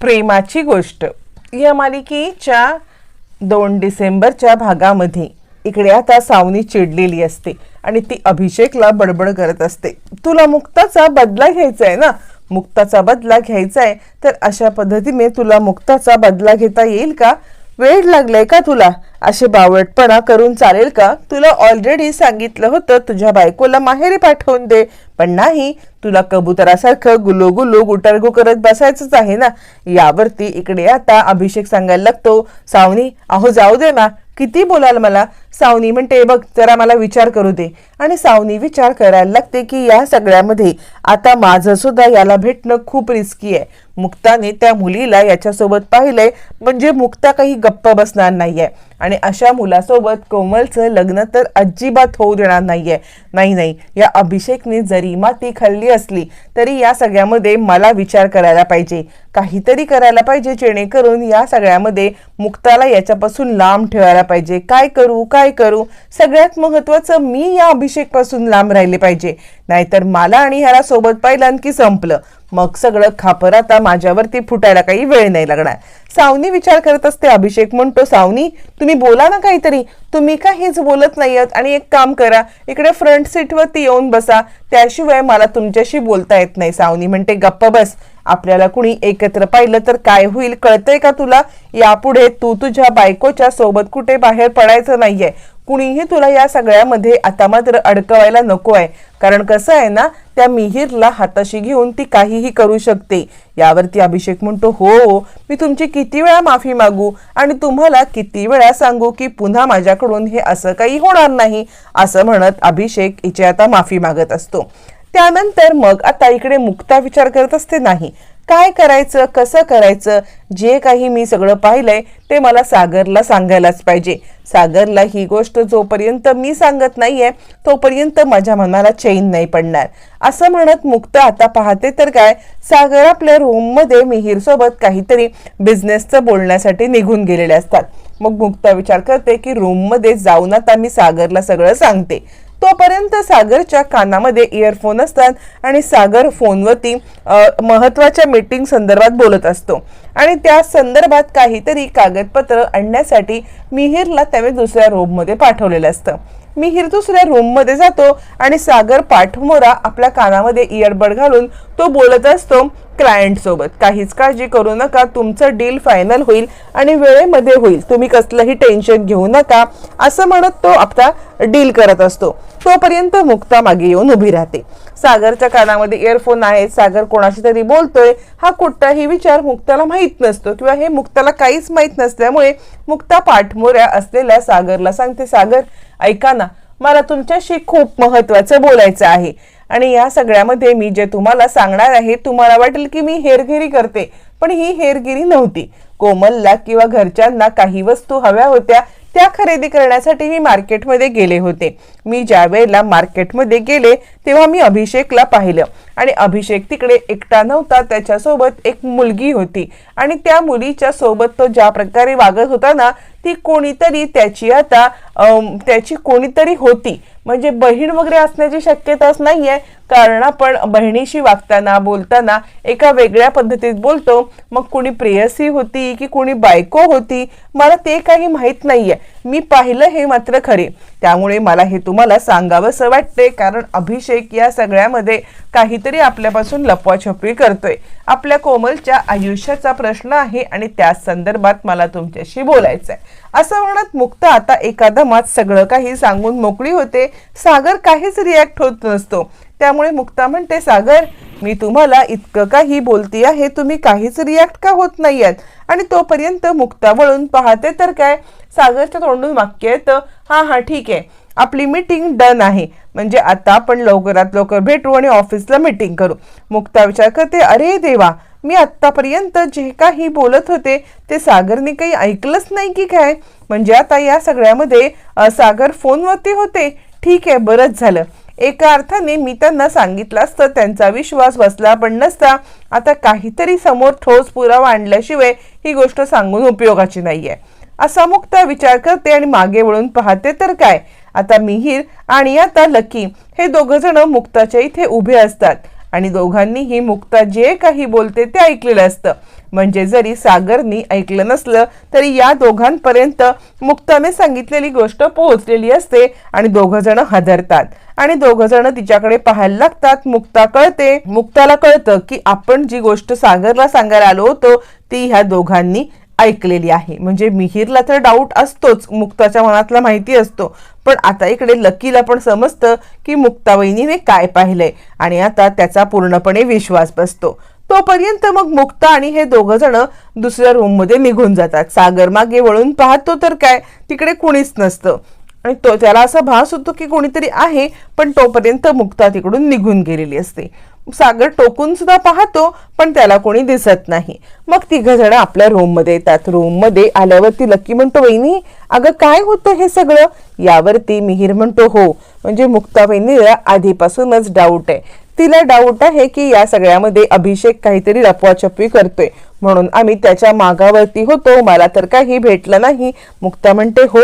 प्रेमाची गोष्ट. या मालिकेच्या दोन डिसेंबरच्या भागामध्ये इकडे आता सावनी चिडलेली असते आणि ती अभिषेकला बडबड करत असते. तुला मुक्ताचा बदला घ्यायचा आहे ना? मुक्ताचा बदला घ्यायचा आहे तर अशा पद्धतीने तुला मुक्ताचा बदला घेता येईल का? वेळ लागलाय का तुला? असे बावळटपणा करून चालेल का? तुला ऑलरेडी सांगितलं होतं तुझ्या बायकोला माहेरी पाठवून दे. पण नाही तुला कबुतरासारखं गुलोगुलो गुलो करत बसायचंच आहे ना? यावरती इकडे आता अभिषेक सांगायला लागतो सावनी अहो जाऊ दे ना. किती बोलाल मला? सावनी म्हणते बघ जरा मला विचार करू दे. आणि सावनी विचार करायला लागते की या सगळ्यामध्ये आता माझं सुद्धा याला भेटणं खूप रिस्की आहे. मुक्ताने त्या मुलीला याच्यासोबत पाहिलंय म्हणजे मुक्ता काही गप्प बसणार नाहीये. आणि अशा मुलासोबत कोमलचं लग्न तर अजिबात होऊ देणार नाहीये. नाही नाही या अभिषेकने जरी माती खाल्ली असली तरी या सगळ्यामध्ये मला विचार करायला पाहिजे. काहीतरी करायला पाहिजे जेणेकरून या सगळ्यामध्ये मुक्ताला याच्यापासून लांब ठेवायला पाहिजे. काय करू काय काय करू. सगळ्यात महत्वाचं मी या अभिषेकपासून लांब राहिले पाहिजे. नाहीतर मला आणि ह्याला सोबत पाहिलं आणखी संपलं. मग सगळं खापर आता माझ्यावरती फुटायला काही वेळ नाही लागणार. सावनी विचार करत असते अभिषेक म्हणतो सावनी तुम्ही बोला ना काहीतरी. तुम्ही का हेच बोलत नाही आहात आणि एक काम करा इकडे फ्रंट सीटवरती येऊन बसा. त्याशिवाय मला तुमच्याशी बोलता येत नाही. सावनी म्हणते गप्प बस. आपल्याला कुणी एकत्र पाहिलं तर काय होईल? कळतंय का तुला? यापुढे तू तुझ्या बायकोच्या सोबत कुठे बाहेर पडायचं नाहीये. कुणीही तुला या सगळ्यामध्ये आता मात्र अडकवायला नको आहे कारण कसं आहे ना त्या मिहीरला हाताशी घेऊन ती काहीही करू शकते. यावरती अभिषेक म्हणतो हो मी तुमची किती वेळा माफी मागू आणि तुम्हाला किती वेळा सांगू की पुन्हा माझ्याकडून हे असं काही होणार नाही असं म्हणत अभिषेक हिची आता माफी मागत असतो. त्यानंतर मग आता इकडे मुक्ता विचार करत असते नाही काय करायचं कसं करायचं जे काही मी सगळं पाहिलंय ते मला सागरला सांगायलाच पाहिजे. सागरला ही गोष्ट जोपर्यंत मी सांगत नाहीये तोपर्यंत माझ्या मनाला चैन नाही पडणार. असं म्हणत मुक्त आता पाहते तर काय सागर आपल्या रूममध्ये मिहीरसोबत काहीतरी बिझनेसचं बोलण्यासाठी निघून गेलेले असतात. मग मुक्ता विचार करते की रूममध्ये जाऊन आता मी सागरला सगळं सांगते. तोपर्यंत सागरच्या कानामध्ये इयरफोन असतात आणि सागर फोनवरती महत्त्वाच्या महत्त्वाच्या मीटिंग संदर्भात बोलत असतो. आणि त्या संदर्भात काहीतरी कागदपत्र आणण्यासाठी मिहीरला त्यावेळी दुसऱ्या रूममध्ये पाठवलेलं असतं. मिहीर दुसऱ्या रूममध्ये जातो आणि सागर पाठमोरा आपल्या कानामध्ये इयरबड घालून तो बोलत असतो क्लायंट सोबत. काहीच काळजी करू नका तुमचं डील फायनल होईल आणि वेळेमध्ये होईल. तुम्ही कसलंही टेन्शन घेऊ नका असं म्हणत तो आता डील करत असतो. तोपर्यंत मुक्ता मागे येऊन उभी राहते. सागरच्या कानामध्ये इयरफोन आहे. सागर कोणाशी तरी बोलतोय. हा कुठलाही विचार मुक्ताला माहीत नसतो किंवा हे मुक्ताला काहीच माहीत नसल्यामुळे मुक्ता पाठमोऱ्या असलेल्या सागरला सांगते सागर ऐका ना मला तुमच्याशी खूप महत्वाचं बोलायचं आहे. आणि या सगळ्यामध्ये मी जे तुम्हाला सांगणार आहे तुम्हाला वाटेल की मी हेरगिरी करते पण ही हेरगिरी नव्हती. कोमलला किंवा घरच्यांना काही वस्तू हव्या होत्या त्या खरेदी करण्यासाठी मी मार्केटमध्ये गेले होते. मी ज्या वेळेला मार्केटमध्ये गेले तेव्हा मी अभिषेकला पाहिलं. आणि अभिषेक तिकडे एकटा नव्हता त्याच्यासोबत एक मुलगी होती. आणि त्या मुलीच्या सोबत तो ज्या प्रकारे वागत होता ना ती कोणीतरी त्याची आता त्याची कोणीतरी होती. म्हणजे बहीण वगैरे असण्याची शक्यताच नाही आहे कारण आपण बहिणीशी वागताना बोलताना एका वेगळ्या पद्धतीत बोलतो. मग कुणी प्रेयसी होती की कुणी बायको होती मला ते काही माहीत नाही आहे मी पाहिलं हे मात्र खरे. त्यामुळे मला हे तुम्हाला सांगावंसं वाटते कारण अभिषेक या सगळ्यामध्ये काहीतरी आपल्यापासून लपवाछपवी करतोय. आपल्या कोमलच्या आयुष्याचा प्रश्न आहे आणि त्या संदर्भात मला तुमच्याशी बोलायचं आहे असं म्हणत मुक्त आता एकादमात सगळं काही सांगून मोकळी होते. सागर काहीच रिॲक्ट होत नसतो. त्यामुळे मुक्ता म्हणते सागर मी तुम्हाला इतकं काही बोलती आहे तुम्ही काहीच रिॲक्ट का होत नाही आहेत आणि तोपर्यंत मुक्ता वळून पाहते तर काय? सागरच्या तोंडून वाक्य येतं हां हां ठीक आहे. आपली मीटिंग डन आहे. म्हणजे आता आपण लवकरात लवकर भेटू आणि ऑफिसला मीटिंग करू. मुक्ता विचार करते अरे देवा मी आत्तापर्यंत जे काही बोलत होते ते सागरने काही ऐकलंच नाही की काय? म्हणजे आता या सगळ्यामध्ये सागर फोनवरती होते. ठीक आहे बरंच झालं. एका अर्थाने मी त्यांना सांगितलं असतं त्यांचा विश्वास बसला पण नसता. आता काहीतरी समोर ठोस पुरावा आणल्याशिवाय ही गोष्ट सांगून उपयोगाची नाही आहे असा मुक्ता विचार करते आणि मागे वळून पाहते तर काय? आता मिहीर आणि आता लकी हे दोघ जण मुक्ताच्या इथे उभे असतात. आणि दोघांनीही मुक्ता जे काही बोलते ते ऐकलेलं असतं. म्हणजे जरी सागरनी ऐकलं नसलं तरी या दोघांपर्यंत मुक्ताने सांगितलेली गोष्ट पोहोचलेली असते आणि दोघ जण हादरतात. आणि दोघ जण तिच्याकडे पाहायला लागतात. मुक्ता कळते. मुक्ताला कळतं की आपण जी गोष्ट सागरला सांगायला आलो होतो ती ह्या दोघांनी ऐकलेली आहे. म्हणजे मिहीरला तर डाऊट असतोच मुक्ताच्या मनातला माहिती असतो. पण आता इकडे लकीला पण समजतं की मुक्तावहिनीने काय पाहिलंय आणि आता त्याचा पूर्णपणे विश्वास बसतो. तोपर्यंत मग मुक्ता आणि हे दोघ जण दुसऱ्या रूममध्ये निघून जातात. सागर मागे वळून पाहतो तर काय तिकडे कुणीच नसतं. आणि तो त्याला असा भास होतो की कोणीतरी आहे पण तोपर्यंत मुक्ता तिकडून निघून गेलेली असते. सागर टोकून सुद्धा पाहतो पण त्याला कोणी दिसत नाही. मग तिघ जण आपल्या रूममध्ये येतात. रूममध्ये आल्यावरती लक्की म्हणतो वहिनी अगं काय होतं हे सगळं? यावरती मिहीर म्हणतो हो. म्हणजे मुक्ता वहिनीला आधीपासूनच डाऊट आहे. तिला डाऊट आहे की या सगळ्यामध्ये अभिषेक काहीतरी लपवाछपवी करतोय. म्हणून आम्ही त्याच्या मागावरती होतो. मला तर काही भेटलं नाही. मुक्ता म्हणते हो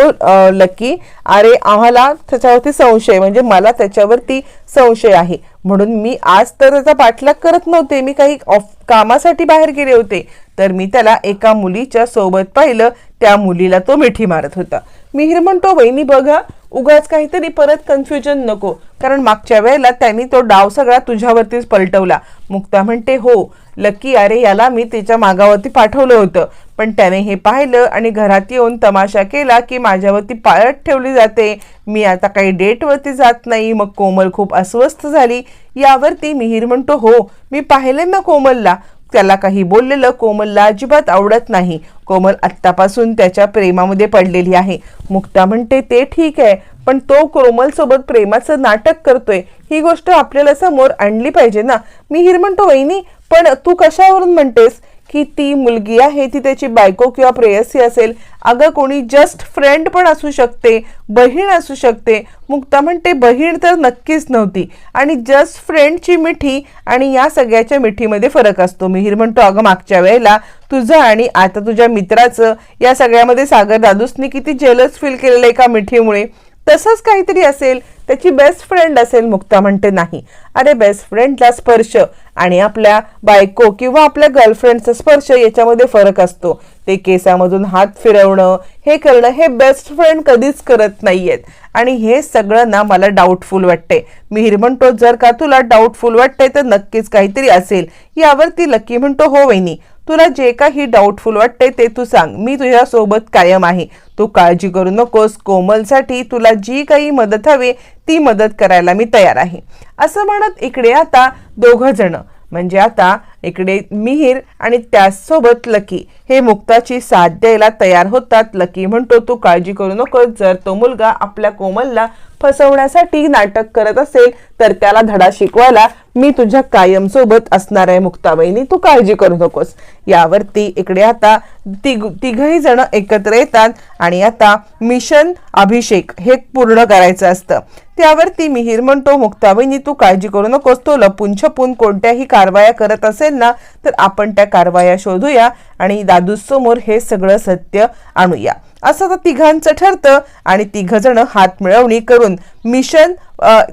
लकी. अरे आम्हाला त्याच्यावरती संशय म्हणजे मला त्याच्यावरती संशय आहे. म्हणून मी आज तर त्याचा पाठलाग करत नव्हते. मी काही ऑफ कामासाठी बाहेर गेले होते. तर मी त्याला एका मुलीच्या सोबत पाहिलं. त्या मुलीला तो मिठी मारत होता. मिहीर म्हणतो वहिनी बघा. उगाच काहीतरी परत कन्फ्युजन नको. कारण मागच्या वेळेला त्यांनी तो डाव सगळा तुझ्यावरतीच पलटवला. मुक्ता म्हणते हो लकी अरे याला मी त्याच्या मागावरती पाठवलं होतं. पण त्याने हे पाहिलं आणि घरात येऊन तमाशा केला की माझ्यावरती पाळत ठेवली जाते. मी आता काही डेटवरती जात नाही. मग कोमल खूप अस्वस्थ झाली. यावरती मिहीर म्हणतो हो मी पाहिले ना कोमलला. त्याला काही बोललेलं कोमलला अजिबात आवडत नाही. कोमल आत्तापासून त्याच्या प्रेमामध्ये पडलेली आहे. मुक्ता म्हणते ते ठीक आहे पण तो कोमल सोबत प्रेमाचं नाटक करतोय. ही गोष्ट आपल्याला समोर आणली पाहिजे ना. मी हिर म्हणतो वहिनी पण तू कशावरून म्हणतेस? की ती मुलगी आहे ती त्याची बायको किंवा प्रेयसी असेल. अगं कोणी जस्ट फ्रेंड पण असू शकते बहीण असू शकते. मुक्ता म्हणते बहीण तर नक्कीच नव्हती. आणि जस्ट फ्रेंडची मिठी आणि या सगळ्याच्या मिठीमध्ये फरक असतो. मिहीर म्हणतो अगं मागच्या वेळेला तुझं आणि आता तुझ्या मित्राचं या सगळ्यामध्ये सागर दादूसनी किती जेलस फील केलेलं आहे एका मिठीमुळे. तसंच काहीतरी असेल त्याची बेस्ट फ्रेंड असेल. मुक्ता म्हणते नाही. अरे बेस्ट फ्रेंडला स्पर्श. आणि आपल्या बायको किंवा आपल्या गर्लफ्रेंडचा स्पर्श याच्यामध्ये फरक असतो. ते केसामधून हात फिरवणं हे करणं हे बेस्ट फ्रेंड कधीच करत नाहीयेत. आणि हे सगळं ना मला डाऊटफुल वाटते मिहीर म्हणतो जर का तुला डाऊटफुल वाटतंय तर नक्कीच काहीतरी असेल. यावरती लकी म्हणतो हो वहिनी. तुला जे काही डाऊटफुल वाटते ते तू सांग. मी तुझ्या सोबत कायम आहे. तू काळजी करू नकोस. कोमलसाठी तुला जी काही मदत हवी ती मदत करायला मी तयार आहे. असं म्हणत इकडे आता दोघं जण. म्हणजे आता इकडे मिहीर आणि त्याचसोबत लकी हे मुक्ताची साथ द्यायला तयार होतात. लकी म्हणतो तू काळजी करू नकोस. जर तो मुलगा आपल्या कोमलला फसवण्यासाठी नाटक करत असेल तर त्याला धडा शिकवायला मी तुझ्या कायम सोबत असणार आहे मुक्ताबाईनी. तू काळजी करू नकोस. यावरती इकडे आता तिघ तिघही जण एकत्र येतात आणि आता मिशन अभिषेक हे पूर्ण करायचं असतं. त्यावरती मिहीर म्हणतो मुक्ताबाईनी तू काळजी करू नकोस. तो लपून छपून कोणत्याही कारवाया करत असेल ना तर आपण त्या कारवाया शोधूया आणि दादूसमोर हे सगळं सत्य आणूया. असं तर तिघांचं ठरतं आणि तिघजण हात मिळवणी करून मिशन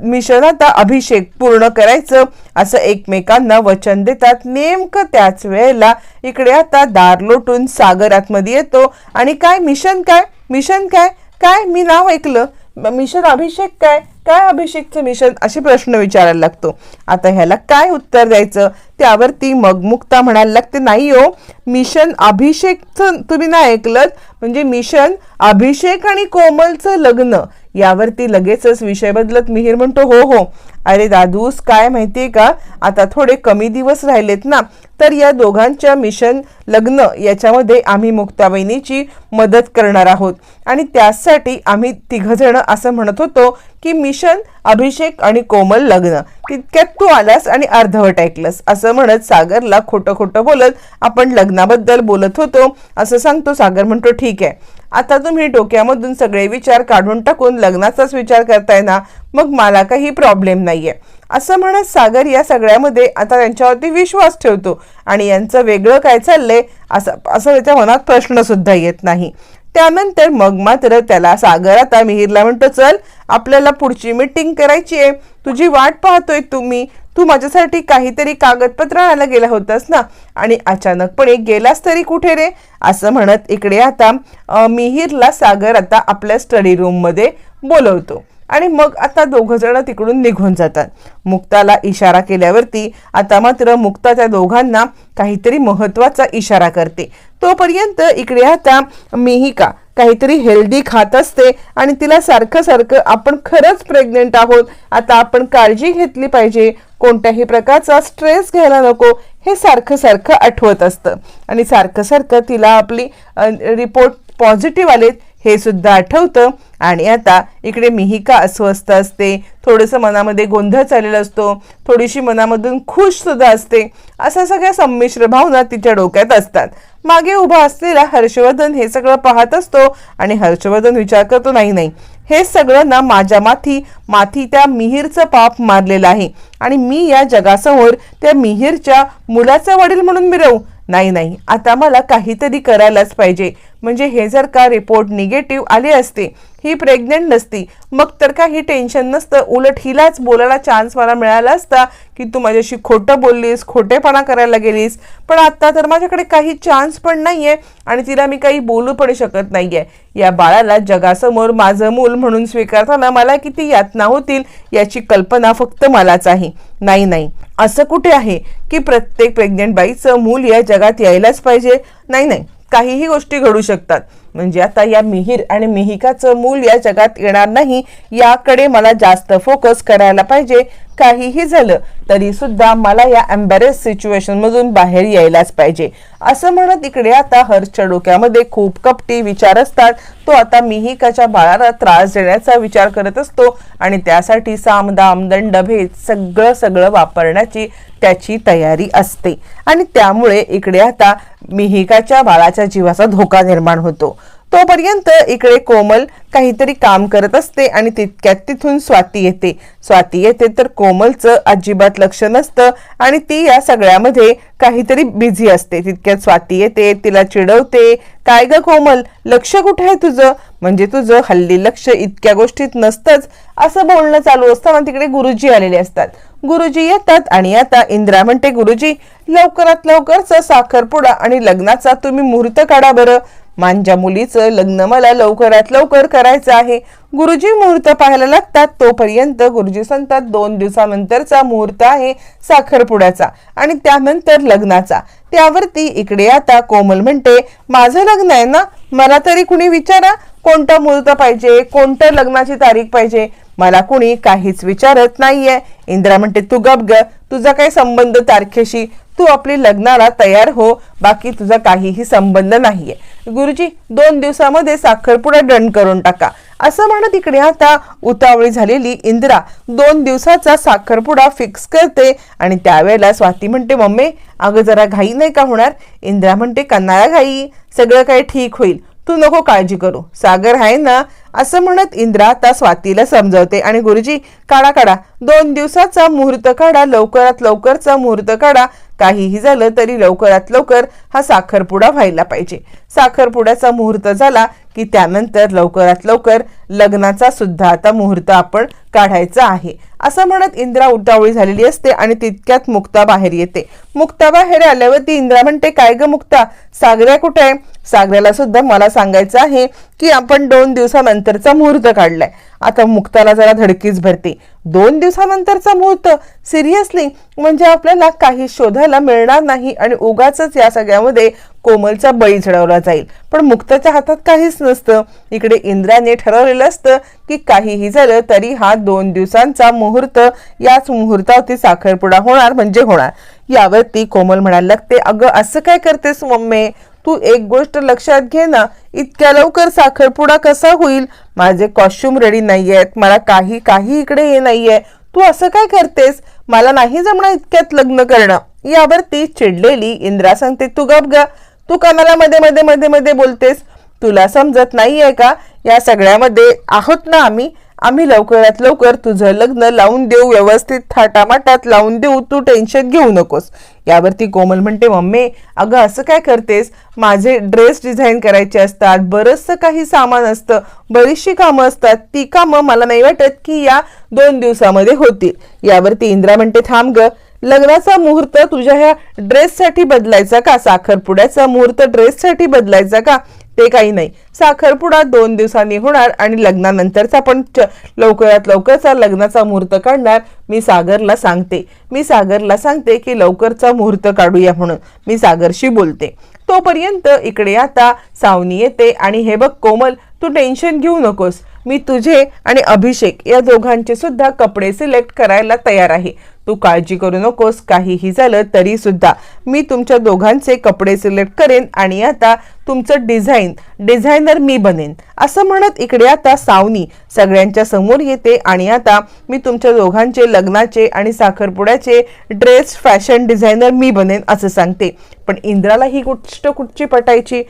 मिशन आता अभिषेक पूर्ण करायचं असं एकमेकांना वचन देतात. नेमकं त्याच वेळेला इकडे आता दार लोटून सागर आतमध्ये येतो आणि काय मिशन काय मिशन काय काय मी नाव ऐकलं. मिशन अभिषेक काय? काय अभिषेकचं मिशन? असे प्रश्न विचारायला लागतो. आता ह्याला काय उत्तर द्यायचं? त्यावरती मग मुक्ता म्हणायला लागते नाही हो मिशन अभिषेकचं तुम्ही नाही ऐकलं म्हणजे मिशन अभिषेक आणि कोमलचं लग्न. यावरती लगेचच विषय बदलत. मिहीर म्हणतो हो हो अरे दादूस काय माहितीये का? आता थोडे कमी दिवस राहिलेत ना तर या दोघांच्या मिशन लग्न याच्यामध्ये आम्ही मुक्ताबहिनीची मदत करणार आहोत. आणि त्यासाठी आम्ही तिघजण असं म्हणत होतो की मिशन अभिषेक आणि कोमल लग्न. तितक्यात तू आलास आणि अर्धवट ऐकलंस. असं म्हणत सागरला खोटं खोटं बोलत आपण लग्नाबद्दल बोलत होतो. असं सांगतो सागर म्हणतो ठीक आहे. आता तुम्ही डोक्यामधून सगळे विचार काढून टाकून लग्नाचाच विचार करताय ना? मग मला काही प्रॉब्लेम नाही आहे असं म्हणत सागर या सगळ्यामध्ये आता त्यांच्यावरती विश्वास ठेवतो आणि यांचं वेगळं काय चाललंय असं असं त्याच्या मनात प्रश्नसुद्धा येत नाही. त्यानंतर मग मात्र त्याला सागर आता मिहीरला म्हणतो चल आपल्याला पुढची मीटिंग करायची आहे. तुझी वाट पाहतोय तुम्ही. तू माझ्यासाठी काहीतरी कागदपत्र आणायला गेला होतास ना? आणि अचानकपणे गेलास तरी कुठे रे? असं म्हणत इकडे आता मिहिरला मिहीरला सागर आता आपल्या स्टडी रूममध्ये बोलवतो. आणि मग आता दोघं जण तिकडून निघून जातात. मुक्ताला इशारा केल्यावरती आता मात्र मुक्ता त्या दोघांना काहीतरी महत्त्वाचा इशारा करते. तोपर्यंत इकडे आता मिहिका काहीतरी हेल्दी खात असते आणि तिला सारखं सारखं आपण खरंच प्रेग्नेंट आहोत. आता आपण काळजी घेतली पाहिजे. कोणत्याही प्रकारचा स्ट्रेस घ्यायला नको. हे सारखं सारखं आठवत असतं. आणि सारखं सारखं तिला आपली रिपोर्ट पॉझिटिव्ह आलेत. हे सुद्धा आठवतं. आणि आता इकडे मिहिका अस्वस्थ असते. थोडंसं मनामध्ये गोंधळ चाललेला असतो. थोडीशी मनामधून खुश सुद्धा असते. अशा सगळ्या संमिश्र भावना तिच्या डोक्यात असतात. मागे उभा असलेला हर्षवर्धन हे सगळं पाहत असतो आणि हर्षवर्धन विचार करतो नाही नाही. हे सगळं ना माझ्या माथी माथी त्या मिहीरचं पाप मारलेलं आहे. आणि मी या जगासमोर त्या मिहीरच्या मुलाचा वडील म्हणून मिरवू. नाही नाही. आता मला काहीतरी करायलाच पाहिजे. म्हणजे हे जर का रिपोर्ट निगेटिव्ह आले असते ही प्रेग्नेंट नसती मग तर काही टेन्शन नसतं. उलट हिलाच बोलायला चान्स मला मिळाला असता की तू माझ्याशी खोटं बोललीस खोटेपणा करायला गेलीस. पण आत्ता तर माझ्याकडे काही चान्स पण नाही आहे आणि तिला मी काही बोलू पण शकत नाही आहे या बाळाला जगासमोर माझं मूल म्हणून स्वीकारताना मला किती यातना होतील याची कल्पना फक्त मलाच आहे. नाही नाही. असं कुठे आहे की प्रत्येक प्रेग्नेंट बाईचं मूल या जगात यायलाच पाहिजे? नाही नाही. काहीही गोष्टी घडू शकतात. म्हणजे आता या मिहीर आणि मिहिकाचं मूल या जगात येणार नाही याकडे मला जास्त फोकस करायला पाहिजे. काहीही झालं तरी सुद्धा मला या एम्बॅरेस सिच्युएशन मधून बाहेर यायलाच पाहिजे. असं म्हणत इकडे आता हर्षच्या डोक्यामध्ये खूप कपटी विचार असतात. तो आता मिहिकाच्या बाळाला त्रास देण्याचा विचार करत असतो आणि त्यासाठी साम दाम दंड भेद सगळं सगळं वापरण्याची त्याची तयारी असते. आणि त्यामुळे इकडे आता मिहिकाच्या बाळाच्या जीवाचा धोका निर्माण होतो. तोपर्यंत इकडे कोमल काहीतरी काम करत असते आणि तितक्यात तिथून स्वाती येते. स्वाती येते तर कोमलचं अजिबात लक्ष नसतं आणि ती या सगळ्यामध्ये काहीतरी बिझी असते. तितक्यात स्वाती येते तिला चिडवते. काय ग कोमल लक्ष कुठे आहे तुझं? म्हणजे तुझं हल्ली लक्ष इतक्या गोष्टीत नसतंच. असं बोलणं चालू असताना तिकडे गुरुजी आलेले असतात. गुरुजी येतात आणि आता इंद्रा म्हणते गुरुजी लवकरात लवकरचा साखरपुडा आणि लग्नाचा तुम्ही मुहूर्त काढा बरं. माझ्या मुलीचं लग्न मला लवकरात लवकर करायचं आहे. गुरुजी मुहूर्त पाहायला लागतात. तोपर्यंत गुरुजी सांगतात दोन दिवसानंतरचा मुहूर्त आहे साखरपुड्याचा आणि त्यानंतर लग्नाचा. त्यावरती इकडे आता कोमल म्हणते माझं लग्न आहे ना? मला तरी कुणी विचारा कोणता मुहूर्त पाहिजे कोणतं लग्नाची तारीख पाहिजे? मला कुणी काहीच विचारत नाहीये. इंद्रा म्हणते तू गप ग तुझा काही संबंध तारखेशी? तू आपली लग्नाला तयार हो बाकी तुझा काहीही संबंध नाहीये. गुरुजी दोन दिवसामध्ये साखरपुडा डन करून टाका. असं म्हणत इकडे आता उतावळी झालेली इंदिरा दोन दिवसाचा साखरपुडा फिक्स करते आणि त्यावेळेला स्वाती म्हणते मम्मी अगं जरा घाई नाही का होणार? इंदिरा म्हणते कन्नाळा घाई सगळं काही ठीक होईल. तू नको काळजी करू. सागर आहे ना? असं म्हणत इंद्रा आता स्वातीला समजवते आणि गुरुजी काढा काढा. दोन दिवसाचा मुहूर्त काढा लवकरात लवकरचा मुहूर्त काढा. काहीही झालं तरी लवकरात लवकर हा साखरपुडा व्हायला पाहिजे. साखरपुड्याचा मुहूर्त झाला की त्यानंतर लवकरात लवकर लग्नाचा सुद्धा आता मुहूर्त आपण काढायचा आहे. असं म्हणत इंद्रा उतावळी झालेली असते आणि तितक्यात मुक्ता बाहेर येते. मुक्ता बाहेर आल्यावर ती इंद्रा म्हणते काय ग मुक्ता? सागऱ्या कुठे आहे? सागऱ्याला सुद्धा मला सांगायचं आहे की आपण दोन दिवसानंतरचा मुहूर्त काढलाय. आता मुक्ताला जरा धडकीच भरते. दोन दिवसानंतरचा मुहूर्त? सिरियसली म्हणजे आपल्याला काही शोधायला मिळणार नाही आणि उगाच या सगळ्यामध्ये कोमलचा बळी चढवला जाईल. पण मुक्ताच्या हातात काहीच नसतं. इकडे इंद्राने ठरवलेलं असतं की काहीही झालं तरी हा दोन दिवसांचा मुहूर्त याच मुहूर्तावरती साखरपुडा होणार म्हणजे होणार. यावरती कोमल म्हणायला लागते अगं असं काय करतेस मम्मी? तू एक गोष्ट लक्षात घे ना. इतक्या लवकर साखरपुडा कसा होईल? माझे कॉस्ट्युम रेडी नाही आहेत मला काही काही इकडे हे नाहीये. तू असं काय करतेस? मला नाही जमणार इतक्यात लग्न करणं. यावरती चिडलेली इंद्रा सांगते तू गप ग. तू कणाला मध्ये मध्ये मध्ये मध्ये बोलतेस. तुला समजत नाहीये का? या सगळ्यामध्ये आहोत ना आम्ही. आम्ही लवकरात लवकर तुझं लग्न लावून देऊ व्यवस्थित थाटामाटात लावून देऊ. तू टेन्शन घेऊ नकोस. यावरती कोमल म्हणते मम्मी अगं असं काय करतेस? माझे ड्रेस डिझाईन करायचे असतात. बरंचसं काही सामान असतं. बरीचशी कामं असतात. ती कामं मला नाही वाटत की या दोन दिवसामध्ये होतील. यावरती इंद्रा म्हणते थांब ग. लग्नाचा मुहूर्त तुझ्या ह्या ड्रेससाठी बदलायचा का? साखरपुड्याचा मुहूर्त ड्रेससाठी बदलायचा का? ते काही नाही. साखरपुडा दोन दिवसांनी होणार आणि लग्नानंतरचा पण च- लवकरात लवकरचा लग्नाचा मुहूर्त काढणार मी सागरला सांगते. मी सागरला सांगते की लवकरचा मुहूर्त काढूया म्हणून मी सागरशी बोलते. तोपर्यंत इकडे आता सावनी येते आणि हे बघ कोमल तू टेन्शन घेऊ नकोस. मी तुझे आणि अभिषेक या दोघांचे सुद्धा कपडे सिलेक्ट करायला तयार आहे. तू काळजी करू नकोस काहीही झालं तरी सुद्धा मी तुमच्या दोघांचे कपडे सिलेक्ट करेन आणि आता तुमचं डिझाईन डिझायनर मी बनेन. असं म्हणत इकडे आता सावनी सगळ्यांच्या समोर येते आणि आता मी तुमच्या दोघांचे लग्नाचे आणि साखरपुड्याचे ड्रेस फॅशन डिझायनर मी बनेन असं सांगते. पण इंद्राला ही गोष्ट कुठची पटायची?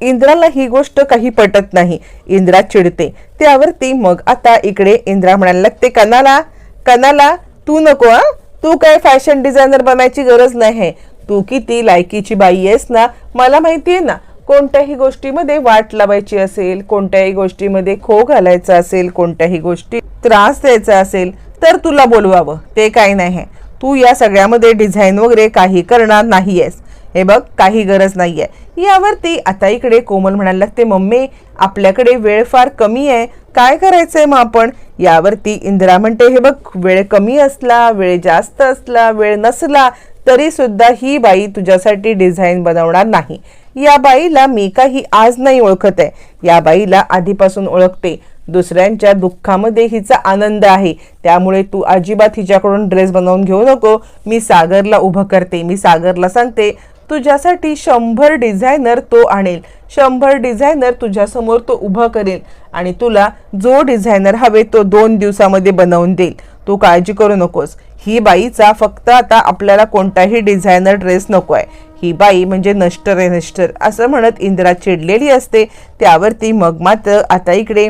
इंद्राला ही गोष्ट काही पटत नाही. इंद्रा चिडते. त्यावरती मग आता इकडे इंद्रा म्हणायला लागते कनाला कनाला तू नको हा? तू काय फॅशन डिझायनर बनायची गरज नाही. तू किती लायकीची बाई आहेस ना मला माहितीये ना कोणत्याही गोष्टीमध्ये वाट लावायची असेल कोणत्याही गोष्टीमध्ये खो घालायचा असेल कोणत्याही गोष्टी त्रास द्यायचा असेल तर तुला बोलवावं ते काही नाही. तू या सगळ्यामध्ये डिझाईन वगैरे काही करणार नाहीयेस. हे बघ काही गरज नाहीये. यावरती आता इकडे कोमल म्हणायला लागते मम्मी आपल्याकडे वेळ फार कमी आहे. काय करायचंय मग आपण? यावरती इंदिरा म्हणते हे बघ वेळ कमी असला वेळ जास्त असला वेळ नसला तरी सुद्धा ही बाई तुझ्यासाठी डिझाईन बनवणार नाही. या बाईला मी काही आज नाही ओळखत आहे. या बाईला आधीपासून ओळखते. दुसऱ्यांच्या दुःखामध्ये हिचा आनंद आहे. त्यामुळे तू अजिबात हिच्याकडून ड्रेस बनवून घेऊ नको. मी सागरला उभं करते. मी सागरला सांगते तुझ्यासाठी शंभर डिझायनर तो आणेल. शंभर डिझायनर तुझ्यासमोर तो उभं करेल आणि तुला जो डिझायनर हवे तो दोन दिवसामध्ये बनवून देईल. तू काळजी करू नकोस. ही बाईचा फक्त आता आपल्याला कोणताही डिझायनर ड्रेस नको आहे ही बाई म्हणजे नष्टर आहे नष्टर. असं म्हणत इंदिरा चिडलेली असते. त्यावरती मग मात्र आता इकडे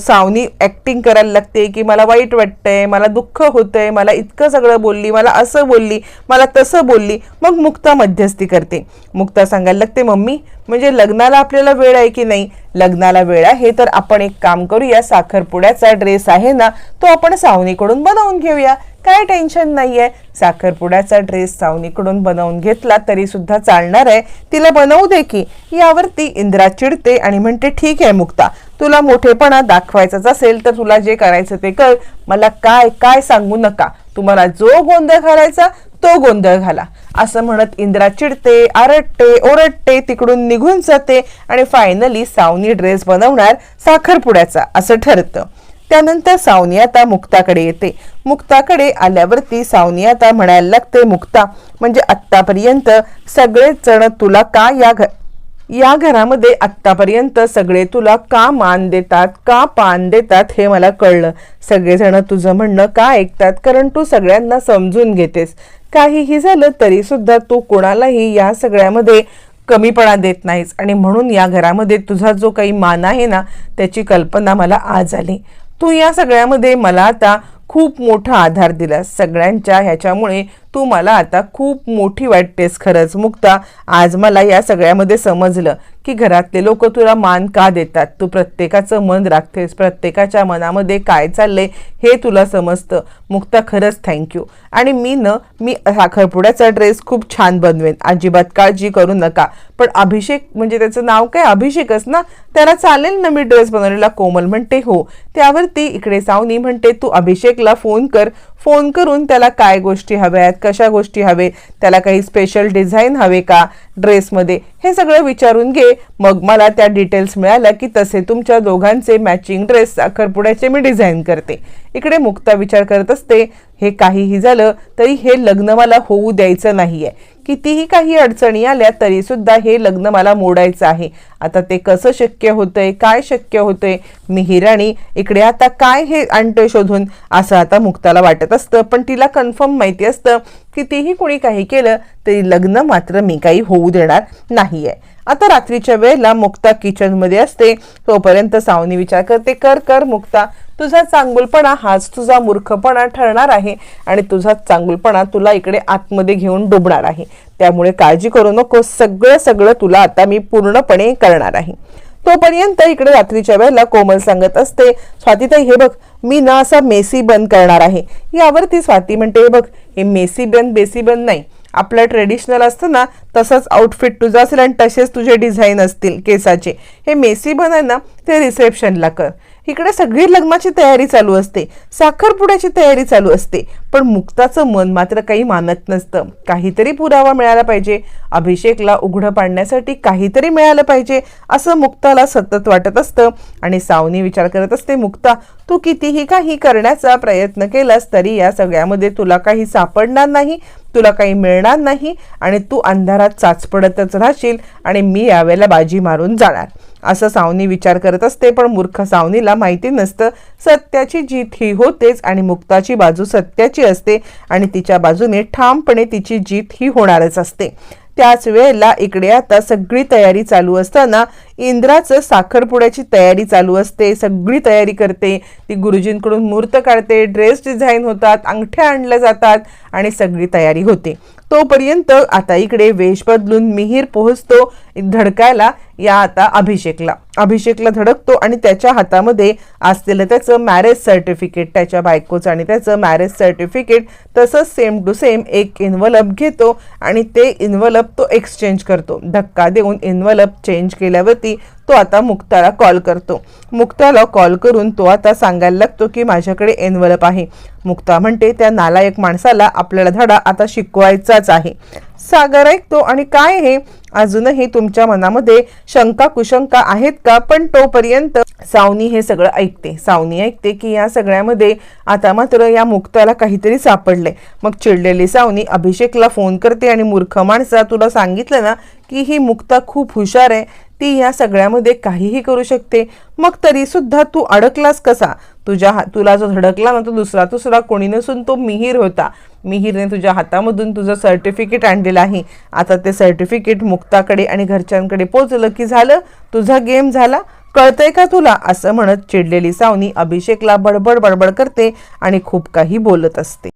सावनी ॲक्टिंग करायला लागते की मला वाईट वाटतंय मला दुःख होतंय मला इतकं सगळं बोलली मला असं बोलली मला तसं बोलली. मग मुक्ता मध्यस्थी करते. मुक्ता सांगायला लागते मम्मी म्हणजे लग्नाला आपल्याला वेळ आहे की नाही? लग्नाला वेळ आहे. तर आपण एक काम करूया. साखरपुड्याचा ड्रेस आहे ना तो आपण सावनीकडून बनवून घेऊया. काय टेन्शन नाही आहे साखरपुड्याचा ड्रेस सावनीकडून बनवून घेतला तरी सुद्धा चालणार आहे. तिला बनवू दे की. यावरती इंद्रा चिडते आणि म्हणते ठीक आहे मुक्ता तुला मोठेपणा दाखवायचाच असेल तर तुला जे करायचं ते कर. मला काय काय सांगू नका. तुम्हाला जो गोंधळ घालायचा तो गोंधळ घाला. असं म्हणत इंद्रा चिडते आरडते ओरडते तिकडून निघून जाते आणि फायनली सावनी ड्रेस बनवणार साखरपुड्याचा असं ठरतं. त्यानंतर सावनी आता मुक्ताकडे येते. मुक्ताकडे आल्यावरती सावनी आता म्हणायला लागते मुक्ता म्हणजे आत्तापर्यंत सगळेच जण तुला का या घ या घरामध्ये आत्तापर्यंत सगळे तुला का मान देतात का पान देतात हे मला कळलं. सगळेजण तुझं म्हणणं का ऐकतात? कारण तू सगळ्यांना समजून घेतेस. काहीही झालं तरी सुद्धा तू कोणालाही या सगळ्यामध्ये कमीपणा देत नाहीस. आणि म्हणून या घरामध्ये तुझा जो काही मान आहे ना त्याची कल्पना मला आज आली. तू या सगळ्यामध्ये मला आता खूप मोठा आधार दिलास. सगळ्यांच्या ह्याच्यामुळे तू मला आता खूप मोठी वाटतेस खरंच. मुक्ता आज मला या सगळ्यामध्ये समजलं की घरातले लोक तुला मान का देतात? तू प्रत्येकाचं मन राखतेस. प्रत्येकाच्या मनामध्ये काय चाललंय हे तुला समजतं. मुक्ता खरंच थँक्यू आणि मी न मी साखरपुड्याचा ड्रेस खूप छान बनवेन. अजिबात काळजी करू नका. पण अभिषेक म्हणजे त्याचं नाव काय? अभिषेकच ना? त्याला चालेल ना मी ड्रेस बनवलेला? कोमल म्हणते हो. त्यावरती इकडे सावनी म्हणते तू अभिषेकला फोन कर. फोन करून त्याला काय गोष्टी हव्या आहेत कशा गोष्टी हवे त्याला काही स्पेशल डिझाईन हवे का? ड्रेसमध्ये. हे सगळं विचारून घे. मग मला त्या डिटेल्स मिळाल्या की तसे तुमच्या दोघांचे मॅचिंग ड्रेस साखरपुड्याचे मी डिझाईन करते. इकडे मुक्ता विचार करत असते हे काहीही झालं तरी हे लग्न मला होऊ द्यायचं नाही आहे कितीही काही अडचणी आल्या तरीसुद्धा हे लग्न मला मोडायचं आहे. आता ते कसं शक्य होतंय? काय शक्य होतंय? मी हिराणी इकडे आता काय हे आणतोय शोधून? असं आता मुक्ताला वाटत असतं पण तिला कन्फर्म माहिती असतं कितीही कोणी काही केलं तरी लग्न मात्र मी काही होऊ देणार नाही आहे आता रात्रीच्या वेळेला मुक्ता किचनमध्ये असते. तोपर्यंत सावनी विचार करते कर कर मुक्ता तुझा चांगुलपणा हाच तुझा मूर्खपणा ठरणार आहे आणि तुझा चांगुलपणा तुला इकडे आतमध्ये घेऊन डुबणार आहे. त्यामुळे काळजी करू नको सगळं सगळं तुला आता मी पूर्णपणे करणार आहे. तोपर्यंत इकडे रात्रीच्या वेळेला कोमल सांगत असते स्वातीताई हे बघ मी ना असा मेसी बंद करणार आहे. यावरती स्वाती म्हणते हे बघ हे मेसी बंद बेसी बंद नाही. आपलं ट्रेडिशनल असतं ना तसंच आउटफिट तुझं असेल आणि तसेच तुझे डिझाईन असतील केसाचे. हे मेसी बन आहे ना ते रिसेप्शनला कर. इकडे सगळी लग्नाची तयारी चालू असते. साखरपुड्याची तयारी चालू असते. पण मुक्ताचं मन मात्र काही मानत नसतं. काहीतरी पुरावा मिळाला पाहिजे. अभिषेकला उघडं पाडण्यासाठी काहीतरी मिळालं पाहिजे असं मुक्ताला सतत वाटत असतं. आणि सावनी विचार करत असते मुक्ता तू कितीही काही करण्याचा प्रयत्न केलास तरी या सगळ्यामध्ये तुला काही सापडणार नाही. तुला काही मिळणार नाही आणि तू अंधारात चाचपडतच राहशील आणि मी यावेळेला बाजी मारून जाणार. असं सावनी विचार करत असते पण मूर्ख सावनीला माहिती नसतं. सत्याची जीत ही होतेच आणि मुक्ताची बाजू सत्याची असते आणि तिच्या बाजूने ठामपणे तिची जीत ही होणारच असते. त्याच वेळेला इकडे आता सगळी तयारी चालू असताना इंद्राचं साखरपुड्याची तयारी चालू असते सगळी तयारी करते ती गुरुजींकडून मूर्त काढते ड्रेस डिझाईन होतात अंगठ्या आणल्या जातात आणि सगळी तयारी होते. तोपर्यंत आता इकडे वेश बदलून मिहीर पोहोचतो धडकायला या आता अभिषेकला. अभिषेकला धडकतो आणि त्याच्या हातामध्ये असलेलं त्याचं मॅरेज सर्टिफिकेट त्याच्या बायकोचं आणि त्याचं मॅरेज सर्टिफिकेट तसंच सेम टू सेम एक इन्व्हलप घेतो आणि ते इन्व्हलप तो एक्सचेंज करतो. धक्का देऊन इन्व्हलप चेंज केल्यावरती तो आता मुक्ताला कॉल करतो. मुक्ताला कॉल करून तो आता सांगायला लागतो की माझ्याकडे एनवलप आहे. मुक्ता म्हणते त्या नालायक माणसाला आपल्याला धडा आता शिकवायचाच आहे. सागर ऐकतो. आणि काय हे? अजूनही तुमच्या मनामध्ये शंका कुशंका आहेत का? पण तोपर्यंत सावनी हे सगळं ऐकते. सावनी ऐकते की या सगळ्यामध्ये आता मात्र या मुक्ताला काहीतरी सापडले मग चिडलेली सावनी अभिषेकला फोन करते आणि मूर्ख माणसा तुला सांगितलं ना की ही मुक्ता खूप हुशार आहे. ती या सगळ्यामध्ये काहीही करू शकते. मग तरी सुद्धा तू अडकलास कसा? तुझ्या हा तुला जो धडकला ना तो दुसरा दुसरा कोणी नसून तो मिहीर होता. मिहीरने तुझ्या हातामधून तुझं सर्टिफिकेट आणलेलं आहे. आता ते सर्टिफिकेट मुक्ताकडे आणि घरच्यांकडे पोचलं की झालं? तुझा गेम झाला? कळतंय का तुला? असं म्हणत चिडलेली सावनी अभिषेकला बडबड बडबड करते आणि खूप काही बोलत असते.